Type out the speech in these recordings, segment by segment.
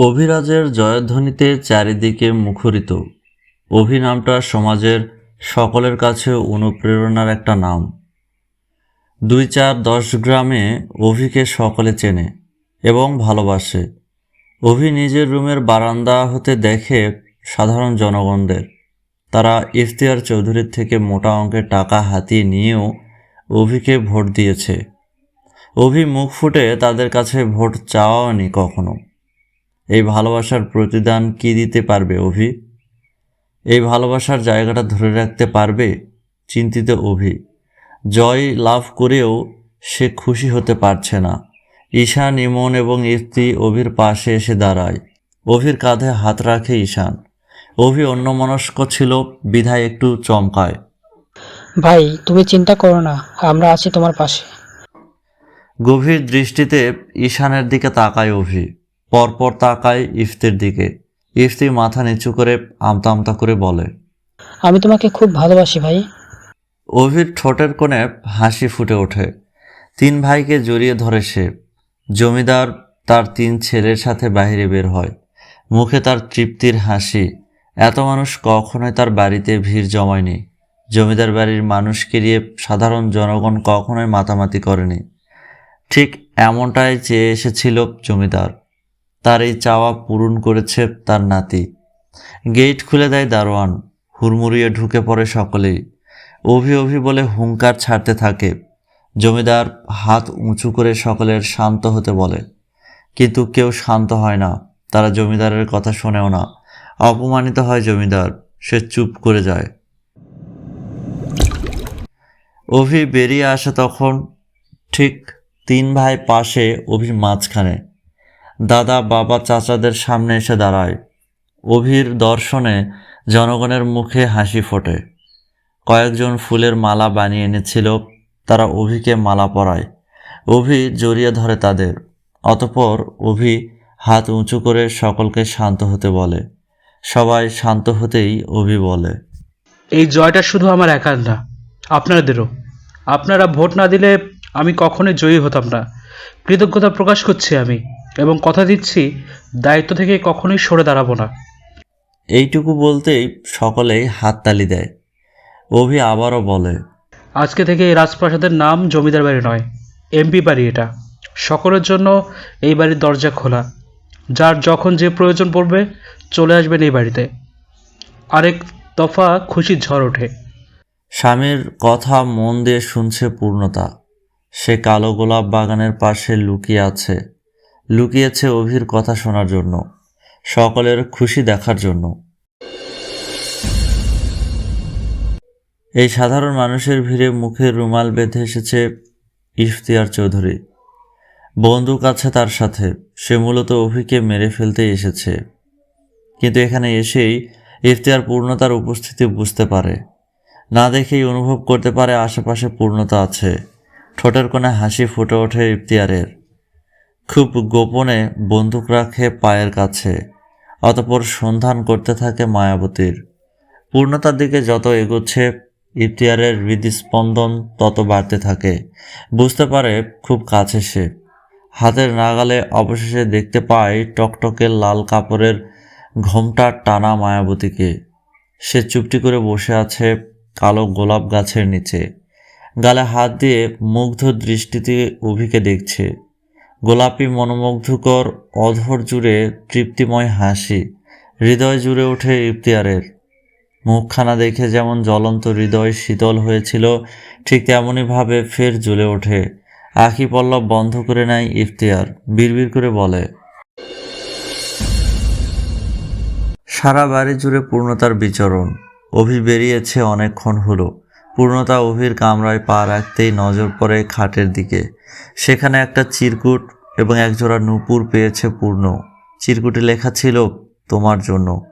অভিরাজের জয়ধ্বনিতে চারিদিকে মুখরিত। অভি নামটা সমাজের সকলের কাছে অনুপ্রেরণার একটা নাম। দুই চার দশ গ্রামে অভিকে সকলে চেনে এবং ভালোবাসে। অভি নিজের রুমের বারান্দা হতে দেখে সাধারণ জনগণদের। তারা ইফতিয়ার চৌধুরীর থেকে মোটা অঙ্কের টাকা হাতিয়ে নিয়েও অভিকে ভোট দিয়েছে। অভি মুখ ফুটে তাদের কাছে ভোট চাওয়ানি কখনো। এই ভালোবাসার প্রতিদান কি দিতে পারবে অভি? এই ভালোবাসার জায়গাটা ধরে রাখতে পারবে? চিন্তিত অভি। জয় লাভ করেও সে খুশি হতে পারছে না। ঈশান ইমন এবং ইফতি অভির পাশে এসে দাঁড়ায়। অভির কাঁধে হাত রাখে ঈশান। অভি অন্যমনস্ক ছিল বিধায় একটু চমকায়। ভাই তুমি চিন্তা করো না আমরা আছি তোমার পাশে। গভীর দৃষ্টিতে ঈশানের দিকে তাকায় অভি। পরপর তাকায় ইফতির দিকে। ইফতি মাথা নিচু করে আমতা আমতা করে বলে আমি তোমাকে খুব ভালোবাসি ভাই। অভির ঠোঁটের কোণে হাসি ফুটে ওঠে। তিন ভাইকে জড়িয়ে ধরে সে। জমিদার তার তিন ছেলের সাথে বাইরে বের হয়। মুখে তার তৃপ্তির হাসি। এত মানুষ কখনোই তার বাড়িতে ভিড় জমায়নি। জমিদার বাড়ির মানুষকে নিয়ে সাধারণ জনগণ কখনোই মাতামাতি করেনি। ঠিক এমনটাই চেয়ে এসেছিল জমিদার। তার এই চাওয়া পূরণ করেছে তার নাতি। গেট খুলে দেয় দারোয়ান। হুড়মুড়িয়ে ঢুকে পড়ে সকলেই। অভি অভি বলে হুঙ্কার ছাড়তে থাকে। জমিদার হাত উঁচু করে সকলের শান্ত হতে বলে। কিন্তু কেউ শান্ত হয় না। তারা জমিদারের কথা শোনেও না। অপমানিত হয় জমিদার। সে চুপ করে যায়। অভি বেরিয়ে আসে তখন ঠিক তিন ভাই পাশে অভির মাঝখানে। দাদা, বাবা, চাচাদের সামনে এসে দাঁড়ায়। অভির দর্শনে জনগণের মুখে হাসি ফোটে। কয়েকজন ফুলের মালা বানিয়ে এনেছিল, তারা অভিকে মালা পরায়। অভি জড়িয়ে ধরে তাদের, অতপর অভি হাত উঁচু করে সকলকে শান্ত হতে বলে। সবাই শান্ত হতেই অভি বলে, এই জয়টা শুধু আমার একার না, আপনাদেরও। আপনারা ভোট না দিলে আমি কখনোই জয়ী হতাম না। কৃতজ্ঞতা প্রকাশ করছি আমি। এবং কথা দিচ্ছি দায়িত্ব থেকে কখনোই সরে দাঁড়াবো না। এইটুকু বলতেই সকলেই হাততালি দেয়। অভি আবারও বলে আজকে থেকে এই রাজপ্রাসাদের নাম জমিদার বাড়ি নয় এমপি বাড়ি এটা। সকলের জন্য এই বাড়ির দরজা খোলা। যার যখন যে প্রয়োজন পড়বে চলে আসবেন এই বাড়িতে। আরেক দফা খুশির ঝড় ওঠে। স্বামীর কথা মন দিয়ে শুনছে পূর্ণতা। সে কালো গোলাপ বাগানের পাশে লুকিয়ে আছে। লুকিয়েছে অভির কথা শোনার জন্য, সকলের খুশি দেখার জন্য। এই সাধারণ মানুষের ভিড়ে মুখে রুমাল বেঁধে এসেছে ইফতিয়ার চৌধুরী। বন্দুক আছে তার সাথে, সে মূলত অভিকে মেরে ফেলতে এসেছে। কিন্তু এখানে এসেই ইফতিয়ার পূর্ণতার উপস্থিতি বুঝতে পারে। না দেখেই অনুভব করতে পারে আশেপাশে পূর্ণতা আছে। ঠোঁটের কোণে হাসি ফুটে ওঠে ইফতিয়ারের। খুব গোপনে বন্দুক রাখে পায়ের কাছে, অতপর সন্ধান করতে থাকে মায়াবতীর। পূর্ণতার দিকে যত এগোচ্ছে, ইফতিয়ারের হৃদস্পন্দন তত বাড়তে থাকে। বুঝতে পারে খুব কাছে সে। হাতের নাগালে অবশেষে দেখতে পায় টকটকে লাল কাপড়ের ঘোমটা টানা মায়াবতীকে। সে চুপটি করে বসে আছে কালো গোলাপ গাছের নিচে। গালে হাত দিয়ে মুগ্ধ দৃষ্টিতে অভিকে দেখছে। গোলাপি মনোমুগ্ধকর, অধর জুড়ে তৃপ্তিময় হাসি। হৃদয় জুড়ে ওঠে ইফতিয়ারের। মুখখানা দেখে যেমন জ্বলন্ত হৃদয় শীতল হয়েছিল, ঠিক তেমনইভাবে ফের জ্বলে ওঠে। আখি পল্লব বন্ধ করে নেয় ইফতিয়ার, বিড়বিড় করে বলে, সারা বাড়ি জুড়ে পূর্ণতার বিচরণ। অভি বেরিয়েছে অনেকক্ষণ হলো। পূর্ণতা অভির কামরায় পা রাখতেই নজর পড়ে খাটের দিকে। সেখানে একটা চিরকুট এবং একজোড়া নূপুর পেয়েছে পূর্ণ। চিরকুটে লেখা ছিল, তোমার জন্য।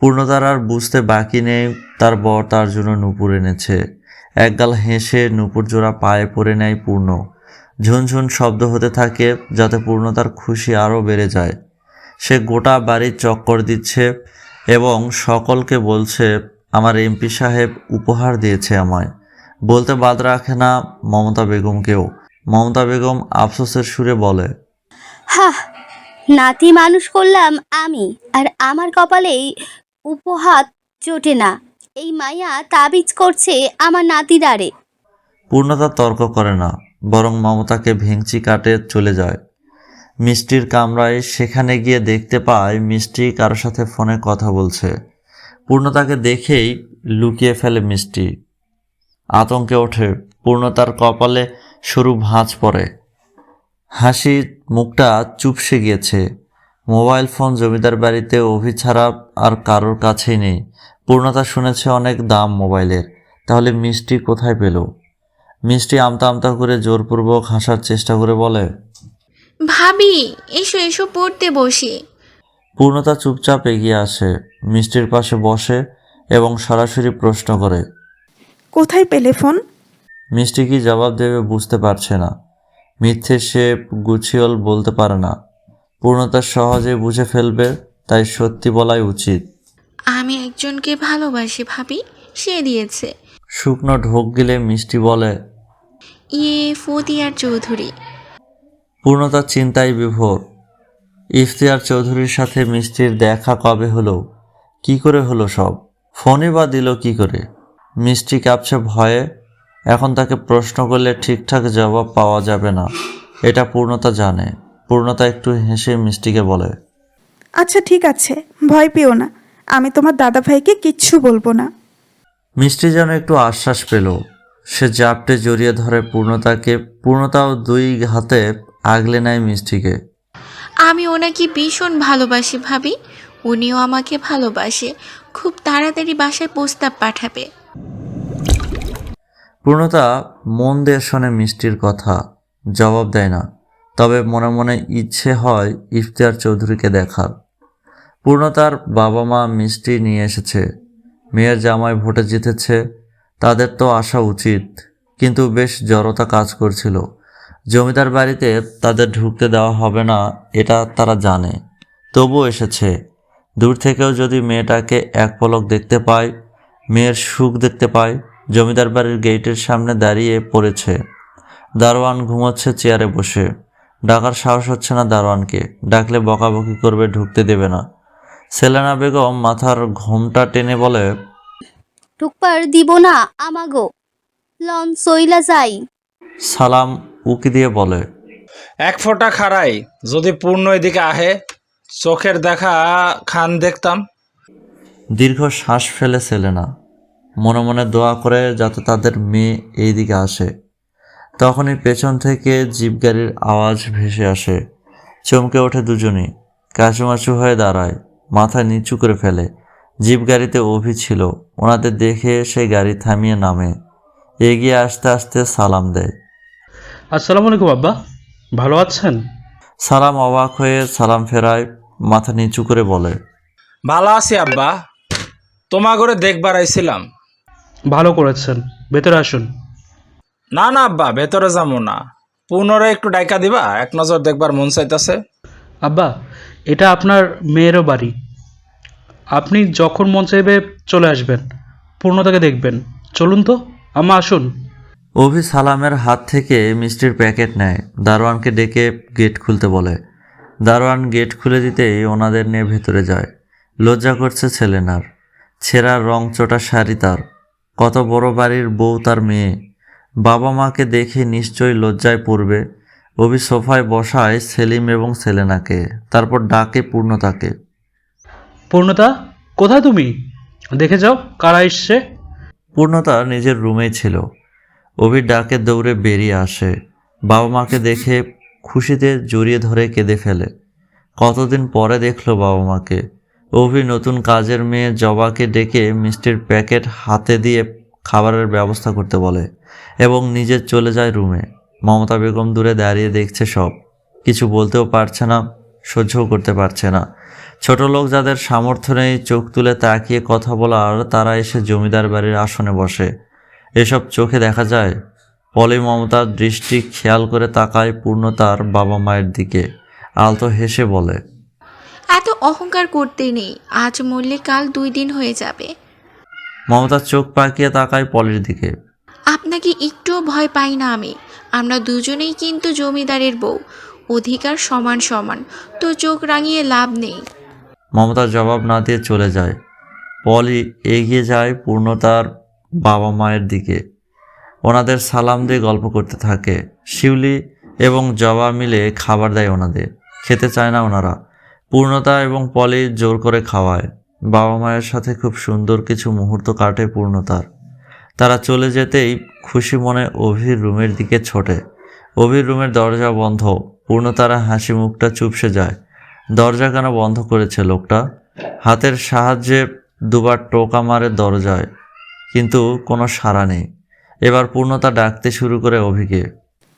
পূর্ণতার আর বুঝতে বাকি নেই, তার বর তার জন্য নূপুর এনেছে। একগাল হেসে নূপুর জোড়া পায়ে পড়ে নেয় পূর্ণ। ঝুনঝুন শব্দ হতে থাকে, যাতে পূর্ণতার খুশি আরও বেড়ে যায়। সে গোটা বাড়ির চক্কর দিচ্ছে এবং সকলকে বলছে আমার এমপি সাহেব উপহার দিয়েছে আমায়। বলতে বাদ রাখে না মমতা বেগমকেও। মমতা বেগম আফসোসের সুরে বলে হাহ নাতি মানুষ করলাম আমি আর আমার কপালেই উপহাত জোটে না। এই মাইয়া তাবিজ করছে আমার নাতিদারে। পূর্ণতা তর্ক করে না বরং মমতাকে ভেঙচি কাটে চলে যায়। মিষ্টির কামরায় সেখানে গিয়ে দেখতে পায় মিষ্টি কারোর সাথে ফোনে কথা বলছে। পূর্ণতাকে দেখেই লুকিয়ে ফেলে মিষ্টি। আতঙ্কে ওঠে। পূর্ণতার কপালে সরু ভাঁজ পড়ে। হাসি মুখটা চুপসে গিয়েছে। মোবাইল ফোন জমিদার বাড়িতে, অভি ছাড়া আর কারোর কাছেই নেই। পূর্ণতা শুনেছে অনেক দাম মোবাইলের। তাহলে মিষ্টি কোথায় পেল? মিষ্টি আমতা আমতা করে জোরপূর্বক হাসার চেষ্টা করে বলে, ভাবি, এসো এসো পড়তে বসি। পূর্ণতা চুপচাপ এগিয়ে আসে মিষ্টির পাশে বসে এবং সরাসরি প্রশ্ন করে। কোথায় পেলে ফোন? মিষ্টি কি জবাব দেবে বুঝতে পারছে না। মিথ্যে সে গুছিয়ল বলতে পারে না। পূর্ণতা সহজে বুঝে ফেলবে তাই সত্যি বলাই উচিত। আমি একজনকে ভালোবাসি ভাবি। সে দিয়েছে। শুকনো ঢোক গেলে মিষ্টি বলে ইয়ে ফতিয়ার চৌধুরী। পূর্ণতা চিন্তায় বিভোর। ইফতিয়ার চৌধুরীর সাথে মিষ্টির দেখা কবে হলো? কি করে হলো সব? ফোনে বা দিল কি করে? মিষ্টি কাঁপছে ভয়ে এখন তাকে প্রশ্ন করলে ঠিকঠাক জবাব পাওয়া যাবে না। এটা পূর্ণতা জানে। পূর্ণতা একটু হেসে মিষ্টিকে বলে আচ্ছা ঠিক আছে ভয় পেও না। আমি তোমার দাদা ভাইকে কিচ্ছু বলব না। মিষ্টি যেন একটু আশ্বাস পেল। সে জাপটে জড়িয়ে ধরে পূর্ণতাকে পূর্ণতাও দুই হাতে আগলে নেয় মিষ্টিকে। আমি ওনাকে ভীষণ ভালোবাসি ভাবি। উনিও আমাকে ভালোবাসে। খুব তাড়াতাড়ি বাসায় প্রস্তাব পাঠাবে। পূর্ণতা মন দিয়ে শোনে মিষ্টির কথা। জবাব দেয় না। তবে মনে মনে ইচ্ছে হয় ইফতিয়ার চৌধুরীকে দেখার। পূর্ণতার বাবা মা মিষ্টি নিয়ে এসেছে। মেয়ের জামাই ভোটে জিতেছে। তাদের তো আসা উচিত। কিন্তু বেশ জড়তা কাজ করছিল। জমিদার বাড়িতে তাদের ঢুকতে দেওয়া হবে না এটা তারা জানে। তবু এসেছে। দূর থেকেও যদি মেয়েটাকে এক পলক দেখতে পায় মেয়ের সুখ দেখতে পায় জমিদার বাড়ির গেটের সামনে দাঁড়িয়ে পড়েছে। দারোয়ান ঘুমোচ্ছে চেয়ারে বসে। ডাকার সাহস হচ্ছে না দারোয়ানকে। ডাকলে বকাবকি করবে ঢুকতে দেবে না। সেলেনা বেগম মাথার ঘোমটা টেনে বলে ঢুকবার দিব না আমাগো। লন সইলা যাই। সালাম উকি দিয়ে বলে। এক ফোঁটা খাড়াই যদি পূর্ণ এদিকে আহে চোখের দেখা খান দেখতাম। দীর্ঘ শ্বাস ফেলে সেলেনা মনে মনে দোয়া করে যাতে তাদের মেয়ে এই দিকে আসে। তখনই পেছন থেকে জিপ গাড়ির আওয়াজ ভেসে আসে। চমকে ওঠে দুজনই কাচুমাচু হয়ে দাঁড়ায় মাথা নিচু করে ফেলে। জিপ গাড়িতে অভি ছিল ওনাদের দেখে সে গাড়ি থামিয়ে নামে। এগিয়ে আসতে আসতে সালাম দেয়। আসসালামু আলাইকুম আব্বা। ভালো আছেন? সালাম অবাক হয়ে সালাম ফেরায় মাথা নিচু করে বলে। ভালো আছি আব্বা। তোমা করে দেখবার আইছিলাম। ভালো করেছেন। ভেতরে আসুন। না না আব্বা ভেতরে যাব না। পুনরায় একটু ডাইকা দিবা? এক নজর দেখবার মন চাইতেছে। আব্বা এটা আপনার মেয়েরও বাড়ি। আপনি যখন মন চাইবে চলে আসবেন। পূর্ণতাকে দেখবেন। চলুন তো আমা আসুন। অভি সালামের হাত থেকে মিষ্টির প্যাকেট নেয়। দারোয়ানকে ডেকে গেট খুলতে বলে। দারোয়ান গেট খুলে দিতেই ওনাদের নিয়ে ভেতরে যায়। লজ্জা করছে ছেলেনার। ছেঁড়া রং চোটা শাড়ি তার। কত বড় বাড়ির বউ তার মেয়ে। বাবা মাকে দেখে নিশ্চয়ই লজ্জায় পড়বে। অভি সোফায় বসায় সেলিম এবং সেলেনাকে। তারপর ডাকে পূর্ণতাকে। পূর্ণতা কোথায় তুমি? দেখে যাও কারা এসছে। পূর্ণতা নিজের রুমেই ছিল। অভির ডাকে দৌড়ে বেরিয়ে আসে। বাবা মাকে দেখে খুশিতে জড়িয়ে ধরে কেঁদে ফেলে। কতদিন পরে দেখল বাবা মাকে অভি নতুন কাজের মেয়ে জবাকে ডেকে মিষ্টির প্যাকেট হাতে দিয়ে খাবারের ব্যবস্থা করতে বলে এবং নিজে চলে যায় রুমে। মমতা বেগম দূরে দাঁড়িয়ে দেখছে সব। কিছু বলতেও পারছে না, সহ্যও করতে পারছে না। ছোট লোক যাদের সামর্থ্য নেই চোখ তুলে তাকিয়ে কথা বলার, তারা এসে জমিদার বাড়ির আসনে বসে। এসব চোখে দেখা যায়। পলি মমতার দৃষ্টি খেয়াল করে তাকায় পূর্ণতার বাবা মায়ের দিকে। আলতো হেসে বলে এত অহংকার করতে নেই। আজ মরলে কাল দুই দিন হয়ে যাবে। মমতার চোখ পাকিয়ে তাকায় পলির দিকে। আপনাকে একটুও ভয় পাই না আমি। আমরা দুজনেই কিন্তু জমিদারের বউ। অধিকার সমান সমান। তো চোখ রাঙিয়ে লাভ নেই। মমতার জবাব না দিয়ে চলে যায়। পলি এগিয়ে যায় পূর্ণতার বাবা মায়ের দিকে। ওনাদের সালাম দিয়ে গল্প করতে থাকে। শিউলি এবং জবা মিলে খাবার দেয় ওনাদের। খেতে চায় না ওনারা। পূর্ণতা এবং পলি জোর করে খাওয়ায়। বাবা মায়ের সাথে খুব সুন্দর কিছু মুহূর্ত কাটে পূর্ণতার। তারা চলে যেতেই খুশি মনে অভির রুমের দিকে ছোটে। অভির রুমের দরজা বন্ধ। পূর্ণতারা হাসি মুখটা চুপসে যায়। দরজা কেন বন্ধ করেছে লোকটা? হাতের সাহায্যে দুবার টোকা মারে দরজায়। কিন্তু কোনো সাড়া নেই। এবার পূর্ণতা ডাকতে শুরু করে অভিকে।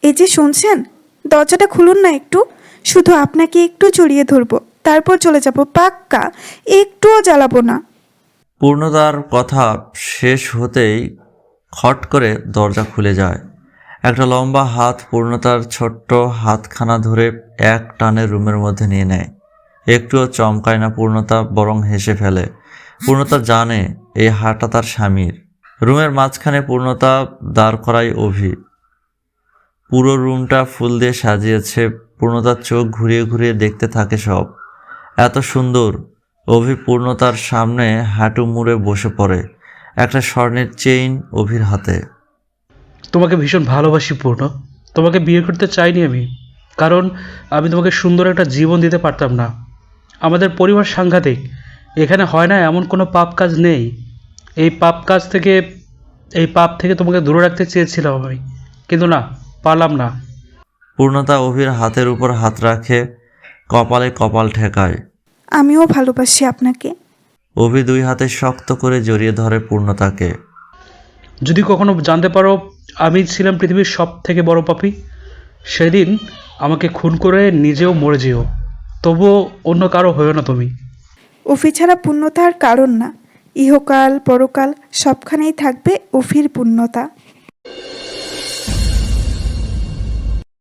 এই যে শুনছেন দরজাটা খুলুন না একটু। শুধু আপনাকে একটু জড়িয়ে ধরবো তারপর চলে যাব পাক্কা। একটুও জ্বালাবো না। পূর্ণতার কথা শেষ হতেই খট করে দরজা খুলে যায়। একটা লম্বা হাত পূর্ণতার ছোট্ট হাতখানা ধরে এক টানে রুমের মধ্যে নিয়ে নেয়। একটুও চমকায় না পূর্ণতা বরং হেসে ফেলে। পূর্ণতা জানে এই হাঁটা তার স্বামীর। রুমের মাঝখানে পূর্ণতা দাঁড় করাই অভি পুরো রুমটা ফুল দিয়ে সাজিয়েছে পূর্ণতার চোখ ঘুরিয়ে ঘুরিয়ে দেখতে থাকে সব। এত সুন্দর অভি পূর্ণতার সামনে হাঁটু মুড়ে বসে পড়ে, একটা স্বর্ণের চেইন অভির হাতে। তোমাকে ভীষণ ভালোবাসি, পূর্ণ। তোমাকে বিয়ে করতে চাইনি আমি, কারণ আমি তোমাকে সুন্দর একটা জীবন দিতে পারতাম না। আমাদের পরিবার সাংঘাতিক, এখানে হয় না এমন কোনো পাপ কাজ নেই। এই পাপ কাজ থেকে এই পাপ থেকে তোমাকে দূরে রাখতে চেয়েছিলাম আমি। কিন্তু না পারলাম না। পূর্ণতা অভির হাতের উপর হাত রাখে কপালে কপাল ঠেকায়। আমিও ভালোবাসি আপনাকে। অভি দুই হাতে শক্ত করে জড়িয়ে ধরে পূর্ণতাকে। যদি কখনো জানতে পারো আমি ছিলাম পৃথিবীর সব থেকে বড় পাপি। সেদিন আমাকে খুন করে নিজেও মরে যেও। তবুও অন্য কারও হয়েও না তুমি। অফি ছাড়া পূর্ণতার কারণ না। ইহকাল পরকাল সবখানেই থাকবে অফির পূর্ণতা।